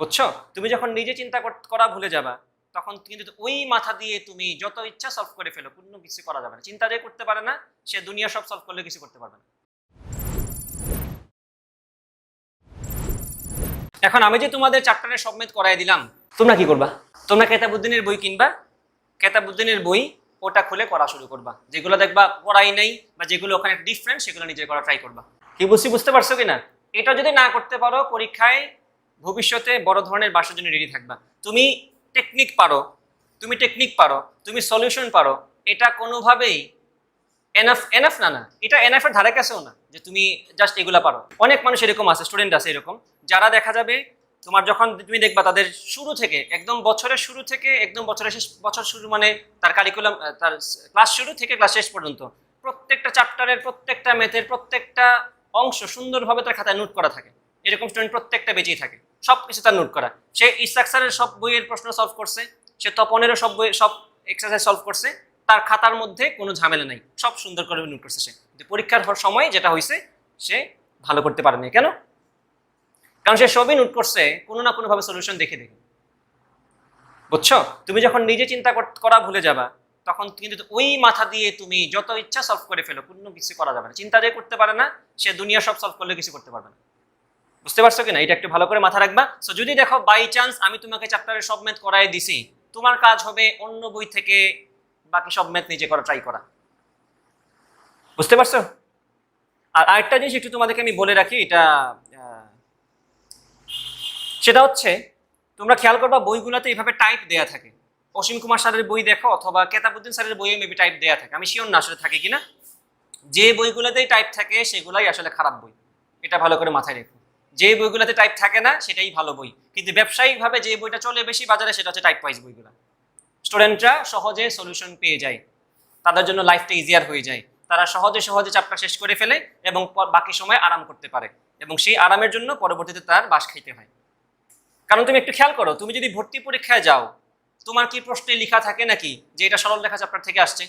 বুঝছ? তুমি যখন নিজে চিন্তা কর- ভুলে যাবা, তখন কিন্তু ওই মাথা দিয়ে তুমি যত ইচ্ছা সলভ করে ফেলো, কোনো কিছু করা যাবে না। চিন্তা যে করতে পারে না, সে দুনিয়া সব সলভ করলে কিছু করতে পারবে না। এখন আমি যে তোমাদের চ্যাপ্টারের সবমেত করাই দিলাম, তোমরা কি করবা? তোমরা কেতাবুদ্দিনের বই কিনবা, কেতাবুদ্দিনের বই ওটা খুলে করা শুরু করবা। যেগুলো দেখবা পড়াই নেই বা যেগুলো ওখানে ডিফারেন্ট সেগুলো নিজে করা ট্রাই করবা। কি বুঝছি, বুঝতে পারছ কি না এটা যদি না করতে পারো, পরীক্ষায় ভবিষ্যতে বড় ধরনের বাসার জন্য রেডি থাকবা। তুমি টেকনিক পারো, তুমি টেকনিক পারো, তুমি সলিউশন পারো, এটা কোনোভাবেই এনাফ এনাফ না না। এটা এনাফের ধারে কাছেও না যে তুমি জাস্ট এগুলা পারো। অনেক মানুষ এরকম আছে স্টুডেন্ট আছে এরকম, যারা দেখা যাবে তোমার যখন তুমি দেখবা তাদের শুরু থেকে, একদম বছরের শুরু থেকে, একদম বছরের শেষ, বছর শুরু মানে তার কারিকুলাম তার ক্লাস শুরু থেকে ক্লাস শেষ পর্যন্ত, প্রত্যেকটা চ্যাপ্টারের প্রত্যেকটা ম্যাথের প্রত্যেকটা অংশ সুন্দরভাবে তার খাতায় নোট করা থাকে। এরকম স্টুডেন্ট প্রত্যেকটা বেঁচেই থাকে। সব কিছু তার নোট করা। সে ইস্তাকসারের সব বইয়ের প্রশ্ন সলভ করছে, সে তপনেরও সব বই সব এক্সারসাইজ সলভ করছে, তার খাতার মধ্যে কোনো ঝামেলা নেই। সব সুন্দর করে নোট করছে সে। পরীক্ষার সময় যেটা হয়েছে সে ভালো করতে পারেনি। কেন? কারণ সে সবই নোট করছে, কোনো না কোনোভাবে সলিউশন দেখে দেখে। বুঝছ? তুমি যখন নিজে চিন্তা করা ভুলে যাবা, তখন কিন্তু ওই মাথা দিয়ে তুমি যত ইচ্ছা সলভ করে ফেলো, কোনো কিছু করা যাবে না। চিন্তা যে করতে পারে না, সে দুনিয়া সব সলভ করলে কিছু করতে পারবে না। বুঝতে পারছ কিনা? এটা একটু ভালো করে মাথা রাখবা। সো যদি দেখো বাই চান্স আমি তোমাকে চ্যাপ্টারের সব ম্যাথ করাই দিছি, তোমার কাজ হবে অন্য বই থেকে বাকি সব ম্যাথ নিজে করা ট্রাই করা। বুঝতে পারছ? আর আরেকটা জিনিস একটু তোমাদেরকে আমি বলে রাখি, এটা সেটা হচ্ছে, তোমরা খেয়াল করবা, বইগুলোতে এইভাবে টাইপ দেয়া থাকে। অসীম কুমার স্যারের বই দেখো, অথবা কেতাবুদ্দিন স্যারের বইয়ে মেবি টাইপ দেয়া থাকে। আমি শিওর না আসলে থাকে কিনা। যে বইগুলোতেই টাইপ থাকে, সেগুলাই আসলে খারাপ বই। এটা ভালো করে মাথায় রেখো। যে বইগুলোতে টাইপ থাকে না, সেটাই ভালো বই। কিন্তু ব্যবসায়িকভাবে যে বইটা চলে বেশি বাজারে, সেটা হচ্ছে টাইপ ওয়াইজ বইগুলো। স্টুডেন্টরা সহজে সলিউশন পেয়ে যায়। তাদের জন্য লাইফটা ইজিয়ার হয়ে যায়। তারা সহজে সহজে চাপটা শেষ করে ফেলে এবং বাকি সময় আরাম করতে পারে। এবং সেই আরামের জন্য পরবর্তীতে তার বাস খাইতে হয়। কারণ তুমি একটু খেয়াল করো, তুমি যদি ভর্তি পরীক্ষায় যাও, তোমার কি প্রশ্নে লেখা থাকে নাকি যে এটা সরল লেখা চ্যাপ্টার থেকে আসছে?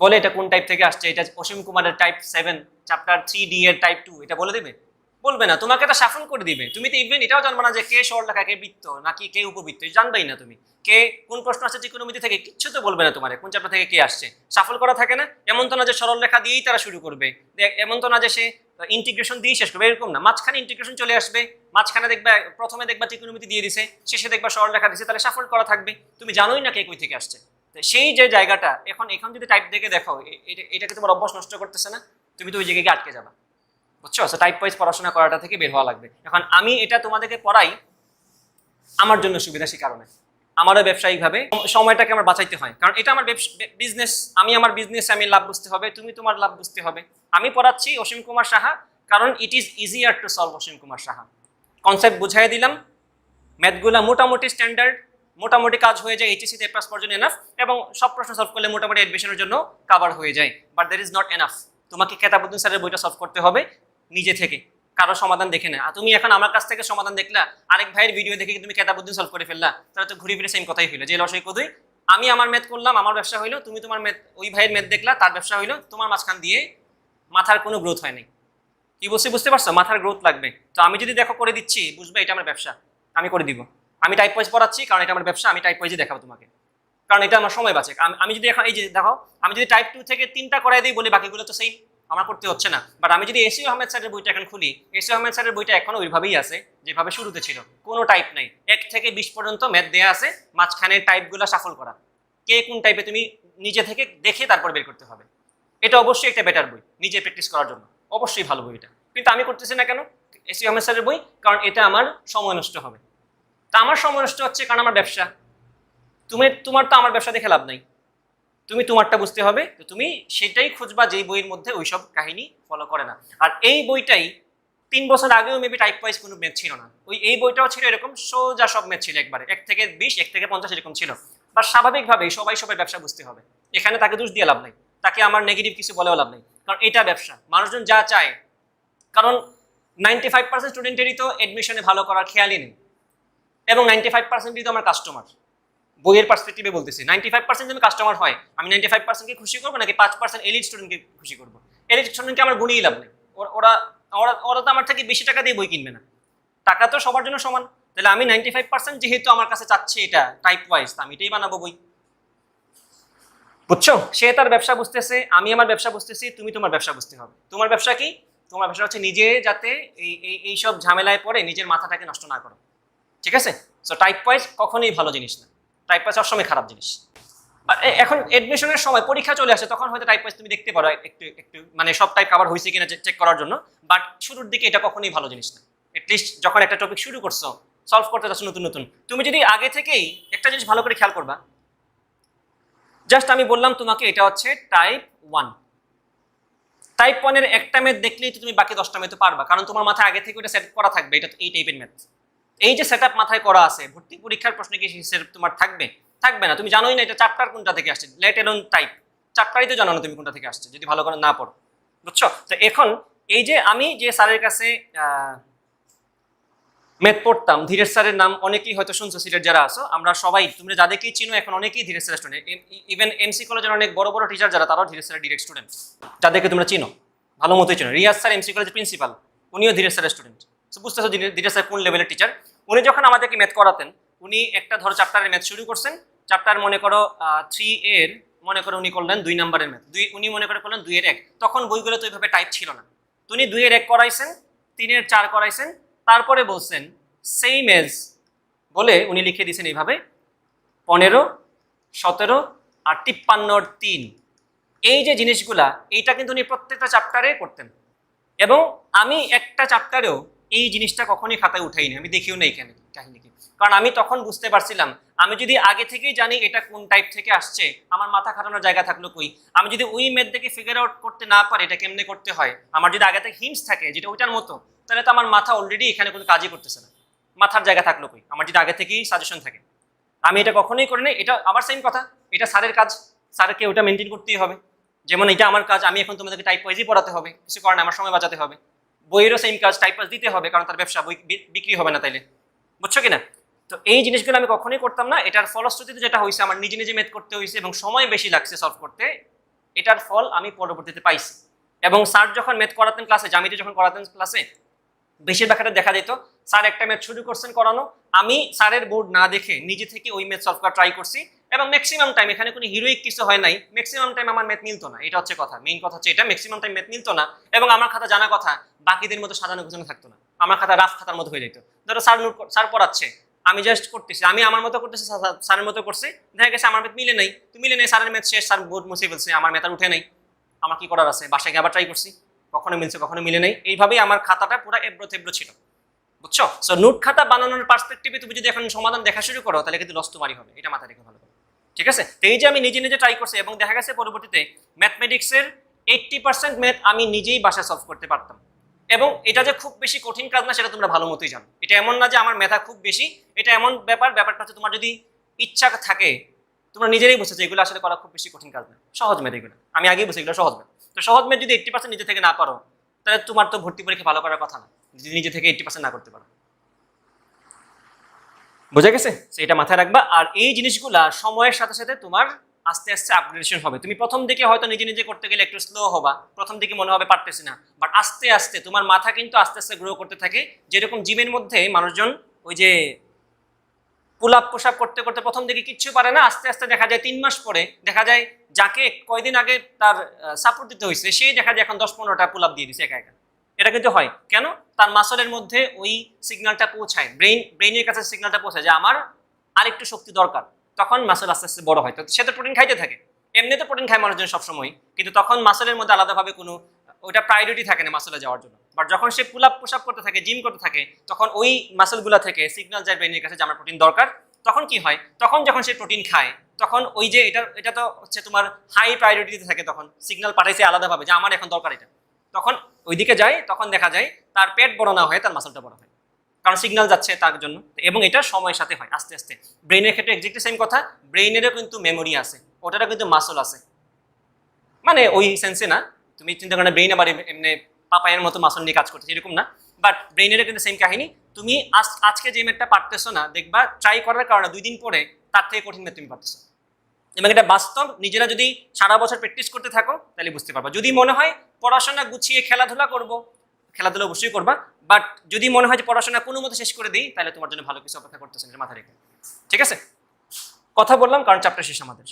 বলে এটা কোন টাইপ থেকে আসছে? এটা অসীম কুমারের type seven chapter three D এর টাইপ টু এটা বলে দেবে? বলবে না, তোমাকে এটা শাফল করে দিবে। তুমি তো ইভেন এটাও জানবে না যে কে সরল লেখা, কে বৃত্ত, নাকি কে উপবৃত্ত জানবেই না তুমি। কে কোন প্রশ্ন আসছে ত্রিকোণমিতি থেকে, কিচ্ছু তো বলবে না তোমার, কোন চ্যাপ্টার থেকে কে আসছে। সাফল করা থাকে না, এমন তো না যে সরল লেখা দিয়েই তারা শুরু করবে। এমন তো না যে সে ইন্টিগ্রেশন দিয়েই শেষ করবে, এরকম না। মাঝখানে ইন্টিগ্রেশন চলে আসবে, মাঝখানে দেখবা, প্রথমে দেখবা ত্রিকোণমিতি দিয়ে দিছে, শেষে দেখবা সরল লেখা দিছে, তাহলে সাফল করা থাকবে। তুমি জানোই না কে কই থেকে আসছে। সেই যে জায়গাটা, এখন এখন যদি টাইপ দেখে দেখো এটা- এটাকে তোমার অভ্যাস নষ্ট করতেছে না, তুমি তো ওই জায়গায় গিয়ে আটকে যাবা। বুঝছ? সো টাইপ ওয়াইজ পড়াশোনা করাটা থেকে বের হওয়া লাগবে। এখন আমি এটা তোমাদেরকে পড়াই আমার জন্য সুবিধা সেই কারণে। আমারও ব্যবসায়িকভাবে সময়টাকে আমার বাঁচাইতে হয়। কারণ এটা আমার বিজনেস আমি আমার বিজনেস আমি লাভ বুঝতে হবে, তুমি তোমার লাভ বুঝতে হবে। আমি পড়াচ্ছি অসীম কুমার সাহা, কারণ it is easier to solve Asim Kumar Saha. Concept বুঝাই দিলাম। ম্যাথগুলো মোটামুটি স্ট্যান্ডার্ড মোটামুটি কাজ হয়ে যায় এইচএসিতে পাস পর্যন্ত এনাফ এবং সব প্রশ্ন সলভ করলে মোটামুটি অ্যাডমিশনের জন্য কাভার হয়ে যায়। But that is not enough তোমাকে কেতাবুদ্দিন স্যারের বইটা সলভ করতে হবে। নিজে থেকে, কারও সমাধান দেখে না। আর তুমি এখন আমার কাছ থেকে সমাধান দেখলা, আরেক ভাইয়ের ভিডিও দেখে তুমি কেতাবুদ্দিন সলভ করে ফেললা? তাহলে তো ঘুরে ফিরে সেম কথাই হইল। যে লসই কদুই আমি আমার ম্যাথ করলাম, আমার ব্যবসা হইল, তুমি তোমার ম্যাথ ওই ভাইয়ের ম্যাথ দেখলা, তার ব্যবসা হইল, তোমার মাঝখান দিয়ে মাথার কোনো গ্রোথ হয় নাই। কি বলছি বুঝতে পারছ? মাথার গ্রোথ লাগবে। তো আমি যদি দেখো করে দিচ্ছি, বুঝবে এটা আমার ব্যবসা, আমি করে দিব। আমি টাইপ ওয়াইজ পড়াচ্ছি, কারণ এটা আমার ব্যবসা, আমি টাইপ ওয়াইজে দেখাবো তোমাকে। কারণ এটা আমার সময় বাঁচে। আমি যদি এখন, এই যে দেখো, আমি যদি টাইপ টু থেকে তিনটা করাই দিই, বলি বাকিগুলো তো সেই আমার করতে হচ্ছে না। বাট আমি যদি এসি আহমেদ স্যারের বইটা এখন খুলি এসি আহমেদ স্যারের বইটা এখনও ওইভাবেই আছে, যেভাবে শুরুতে ছিল। কোনো টাইপ নেই। এক থেকে বিশ পর্যন্ত ম্যাথ দেয়া আছে, মাঝখানে টাইপগুলো সাফল করা। কে কোন টাইপে তুমি নিজে থেকে দেখে তারপর বের করতে হবে। এটা অবশ্যই একটা বেটার বই, নিজে প্র্যাকটিস করার জন্য। অবশ্যই ভালো বই এটা। কিন্তু আমি করতেছি না কেন? এসি আহমেদ স্যারের বই, কারণ এটা আমার সময় নষ্ট হবে। তা আমার সময় নষ্ট হচ্ছে কারণ আমার ব্যবসা। তুমি, তোমার তো আমার ব্যবসা দেখে লাভ নাই। তুমি তোমারটা বুঝতে হবে তো তুমি সেটাই খুঁজবা যেই বইয়ের মধ্যে ওইসব কাহিনী ফলো করে না। আর এই বইটাই তিন বছর আগেও মেবি টাইপ ওয়াইজ কোনো ম্যাথ ছিল না। ওই এই বইটাও ছিল এরকম সোজা সব ম্যাথ ছিল একবারে। এক থেকে বিশ, এক থেকে পঞ্চাশ এরকম ছিল। বা স্বাভাবিকভাবেই সবাই সবাই ব্যবসা বুঝতে হবে। এখানে তাকে দোষ দিয়ে লাভ নাই। তাকে আমার নেগেটিভ কিছু বলেও লাভ নেই। কারণ এটা ব্যবসা। মানুষজন যা চায়। কারণ নাইনটি ফাইভ পার্সেন্ট স্টুডেন্টেরই তো এডমিশনে ভালো করার খেয়ালই নেই। এবং নাইনটি ফাইভ পার্সেন্টই তো আমার কাস্টমার বইয়ের পার্সপেক্টিভে বলতেছি। নাইনটি ফাইভ পার্সেন্ট যদি কাস্টমার হয়, আমি নাইনটি ফাইভ পার্সেন্টকে খুশি করব নাকি পাঁচ পার্সেন্ট এলিট স্টুডেন্টকে খুশি করব? এলিট স্টুডেন্টকে আমার গুণেই লাভ নেই। ওরা ওরা ওরা তো আমার থেকে বেশি টাকা দিয়ে বই কিনবে না। টাকা তো সবার জন্য সমান। তাহলে আমি নাইনটি ফাইভ পার্সেন্ট যেহেতু আমার কাছে চাচ্ছে এটা টাইপ ওয়াইজ আমি এটাই বানাবো বই। বুঝছ? সে তার ব্যবসা বুঝতেছে, আমি আমার ব্যবসা বুঝতেছি, তুমি তোমার ব্যবসা বুঝতে হবে। তোমার ব্যবসা কি? তোমার ব্যবসা হচ্ছে নিজে যাতে এই, এই- এইসব ঝামেলায় পড়ে নিজের মাথাটাকে নষ্ট না করো। ঠিক আছে? সো টাইপ ওয়াইজ কখনোই ভালো জিনিস না। টাইপ ওয়াইজ সবসময় খারাপ জিনিস। আর এখন এডমিশনের সময় পরীক্ষা চলে আসে, তখন হয়তো টাইপ ওয়াইজ তুমি দেখতে পারো, একটু একটু মানে সব টাইপ কভার হয়েছে কিনা চেক করার জন্য। বাট শুরুর দিকে এটা কখনোই ভালো জিনিস না। এটলিস্ট যখন একটা টপিক শুরু করছ সলভ করতে যাচ্ছ নতুন নতুন, তুমি যদি আগে থেকেই একটা জিনিস ভালো করে খেয়াল করবা। জাস্ট আমি বললাম তোমাকে, এটা হচ্ছে টাইপ ওয়ান টাইপ ওয়ানের একটা ম্যাথ দেখলেই তো তুমি বাকি দশটা ম্যাথ পারবা, কারণ তোমার মাথায় আগে থেকে ওটা সেট করা থাকবে, এটা এই টাইপের ম্যাথ এই যে সেট মাথায় করা আছে, ভর্তি পরীক্ষার প্রশ্নে কি তোমার থাকবে? থাকবে না, তুমি জানোই না এটা চারটার কোনটা থেকে আসছে লেট এলন টাইপ চারটারই তো জানো না তুমি কোনটা থেকে আসছে, যদি ভালো করে না পড়ো। বুঝছ? তো এখন এই যে আমি যে স্যারের কাছে ম্যাথ পড়তাম, ধীরেশ স্যারের নাম অনেকেই হয়তো শুনছো সিটের যারা আছো, আমরা সবাই, তোমরা যাদেরকেই চিনো, এখন অনেকেই ধীরেশ স্যারের স্টুডেন্ট ইভেন এমসি কলেজের অনেক বড় বড় টিচার যারা, তারাও ধীরেশ স্যারের ডিরেক্ট স্টুডেন্ট যাদেরকে তোমরা চিনো, ভালো মতোই চিনো। রিয়াজ স্যার এমসি কলেজের প্রিন্সিপাল উনিও ধীরেশ স্যারের স্টুডেন্ট বুঝতেছো ধীরেশ স্যার কোন লেভেলের টিচার উনি যখন আমাদেরকে ম্যাথ করাতেন, উনি একটা ধরো চ্যাপ্টারের ম্যাথ শুরু করছেন। চ্যাপ্টার মনে করো থ্রি এর, মনে করো উনি করলেন দুই নাম্বারের ম্যাথ দুই উনি মনে করে করলেন দুইয়ের এক। তখন বইগুলো তো ওইভাবে টাইপ ছিল না। তো উনি দুইয়ের এক করাইছেন তিনের চার করাইছেন। তারপরে বলছেন সেম এজ বলে উনি লিখে দিয়েছেন এইভাবে, পনেরো, সতেরো আর তিপ্পান্নর তিন। এই যে জিনিসগুলা, এইটা কিন্তু উনি প্রত্যেকটা চ্যাপ্টারে করতেন। এবং আমি একটা চ্যাপ্টারেও এই জিনিসটা কখনোই খাতায় উঠাইনি। আমি দেখিও না এখানে কাহিনী কি কারণ আমি তখন বুঝতে পারছিলাম, আমি যদি আগে থেকেই জানি এটা কোন টাইপ থেকে আসছে, আমার মাথা খাটানোর জায়গা থাকল কই? আমি যদি ওই মেথ দেখে ফিগার আউট করতে না পারি, এটা কেমনে করতে হয়? আমার যদি আগে থেকে হিন্টস থাকে যেটা ওইটার মতো, তাহলে তো আমার মাথা অলরেডি এখানে কোনো কাজই করতেছে না। মাথার জায়গা থাকল কই? আমার যদি আগে থেকেই সাজেশন থাকে। আমি এটা কখনোই করি না এটা আবার সেম কথা। এটা স্যারের কাজ। স্যারকে ওটা মেনটেন করতেই হবে। যেমন এটা আমার কাজ, আমি এখন তোমাদেরকে টাইপ ওয়াইজই পড়াতে হবে। কিছু কারণে আমার সময় বাঁচাতে হবে। বইয়েরও সেম কাজ টাইপ ওয়াইজ দিতে হবে, কারণ তার ব্যবসা বই বিক্রি হবে না তাইলে। বুঝছ কিনা? তো এই জিনিসগুলো আমি কখনোই করতাম না। এটার ফলশ্রুতিতে যেটা হয়েছে আমার নিজে নিজে মেথ করতে হয়েছে এবং সময় বেশি লাগছে সলভ করতে, এটার ফল আমি পরবর্তীতে পাইছি। এবং স্যার যখন মেথ করাতেন ক্লাসে জামিতে যখন করাতেন ক্লাসে বেশিরভাগ ক্ষেত্রে দেখা যেত স্যার একটা ম্যাথ শুরু করছেন করানো। আমি স্যারের বোর্ড না দেখে নিজে থেকে ওই ম্যাথ সলভ করা ট্রাই করছি। এবং ম্যাক্সিমাম টাইম এখানে কোনো হিরোইক কিছু হয় নাই। ম্যাক্সিমাম টাইম আমার ম্যাথ মিলতো না, এটা হচ্ছে কথা। মেইন কথা হচ্ছে এটা ম্যাক্সিমাম টাইম ম্যাথ মিলতো না এবং আমার খাতা জানা কথা, বাকিদের মতো সাজানো গোছানো থাকতো না। আমার খাতা রাফ খাতার মতো হয়ে যেত। ধরো স্যার নোট স্যার পড়াচ্ছে, আমি জাস্ট করতেছি, আমি আমার মতো করতেছি স্যার- স্যারের মতো করছি, দেখা গেছে আমার ম্যাথ মিলে নাই। তো মিলে নেই স্যারের ম্যাথ শেষ স্যার বোর্ড মুছে ফেলছে, আমার ম্যাথ আর উঠে নাই। আমার কি করার আছে? বাসায় গিয়ে আবার ট্রাই করছি। কখনো মিলছে, কখনো মিলে নাই। এইভাবেই আমার খাতাটা পুরো এব্রো থেব্রো ছিল। বুঝছ? সো নোট খাতা বানানোর পার্সপেক্টিভে তুমি যদি এখন সমাধান দেখা শুরু করো, তাহলে কিন্তু লস হবে। এটা মাথায় রেখে ভালো ঠিক আছে? তো এই যে আমি নিজে নিজে ট্রাই করছি এবং দেখা গেছে পরবর্তীতে ম্যাথমেটিক্সের এইট্টি পার্সেন্ট ম্যাথ আমি নিজেই বাসায় সলভ করতে পারতাম। এবং এটা যে খুব বেশি কঠিন কাজ না, সেটা তোমরা ভালো মতোই জানো। এটা এমন না যে আমার মেধা খুব বেশি, এটা এমন ব্যাপার, ব্যাপারটা হচ্ছে তোমার যদি ইচ্ছা থাকে, তোমরা নিজেরাই বুঝেছ এগুলো আসলে করা খুব বেশি কঠিন কাজ না। সহজ মেধ এগুলো। আমি আগেই বুঝি এগুলো সহজ মেধ তো সহজ মেধ যদি এইট্টি পার্সেন্ট নিজে থেকে না পারো তাহলে তোমার তো ভর্তি পরীক্ষা ভালো করার কথা না। যদি নিজে থেকে এইট্টি পার্সেন্ট না করতে পারো। বোঝা গেছে? সেটা মাথায় রাখবা। আর এই জিনিসগুলা সময়ের সাথে সাথে তোমার আস্তে আস্তে আপগ্রেডেশন হবে। তুমি প্রথম দিকে হয়তো নিজে নিজে করতে গেলে একটু স্লো হবা। প্রথম দিকে মনে হবে পারতেছি না। বাট আস্তে আস্তে তোমার মাথা কিন্তু আস্তে আস্তে গ্রো করতে থাকে। যেরকম জিমের মধ্যে মানুষজন ওই যে পুল আপ পোশাক করতে করতে প্রথম দিকে কিচ্ছু পারে না। আস্তে আস্তে দেখা যায় তিন মাস পরে দেখা যায় যাকে কয়দিন আগে তার সাপোর্ট দিতে হয়েছে, সেই দেখা যায় এখন দশ পনেরোটা পুল আপ দিয়ে দিছে একা একা। এটা কিন্তু হয়। কেন? তার মাসলের মধ্যে ওই সিগন্যালটা পৌঁছায়। ব্রেইন ব্রেইনের কাছে সিগন্যালটা পৌঁছায় যে আমার আরেকটু শক্তি দরকার। তখন মাসল আস্তে আস্তে বড় হয়। তো সে তো প্রোটিন খাইতে থাকে। এমনিতে প্রোটিন খায় মানুষজন সবসময় কিন্তু তখন মাসলের মধ্যে আলাদাভাবে কোনো, ওইটা প্রায়োরিটি থাকে না মাসলে যাওয়ার জন্য। বাট যখন সে পুল আপ পুশ আপ করতে থাকে জিম করতে থাকে, তখন ওই মাসলগুলা থেকে সিগন্যাল যায় ব্রেইনের কাছে যে আমার প্রোটিন দরকার। তখন কি হয়? তখন যখন সে প্রোটিন খায়, তখন ওই যে এটা এটা তো হচ্ছে তোমার হাই প্রায়োরিটিতে থাকে তখন। সিগন্যাল পাঠাইছে আলাদাভাবে যে আমার এখন দরকার এটা। তখন ওইদিকে যায়, তখন দেখা যায় তার পেট বড় না হয় তার মাসলটা বড় হয়। কারণ সিগন্যাল যাচ্ছে তার জন্য। এবং এটা সময়ের সাথে হয়, আস্তে আস্তে। ব্রেনের ক্ষেত্রে এক্সাক্টলি সেম কথা ব্রেইনেরও কিন্তু মেমোরি আছে, ওটারও কিন্তু মাসল আছে। মানে ওই সেন্সে না, তুমি চিন্তা করো ব্রেইন আবার এম- এমনি পাপায়ের মতো মাসল নিয়ে কাজ করছে, এরকম না। বাট ব্রেইনেরও কিন্তু সেম কাহিনী। তুমি আজ- আজকে যে ম্যাথটা পারতেছো না, দেখবা ট্রাই করার কারণে দুই দিন পরে তার থেকে কঠিন ম্যাথ তুমি পারতেছো। এবং এটা বাস্তব, নিজেরা যদি সারা বছর প্র্যাকটিস করতে থাকো, তাহলে বুঝতে পারবা। যদি মনে হয় পড়াশোনা গুছিয়ে খেলাধুলা করব, খেলাধুলা অবশ্যই করবা বাট যদি মনে হয় যে পড়াশোনা কোনো মতো শেষ করে দিই, তাহলে তোমার জন্য ভালো কিছু অপেক্ষা করতেছে মাথা রেখে। ঠিক আছে? কথা বললাম, কারণ চ্যাপ্টার শেষ আমাদের।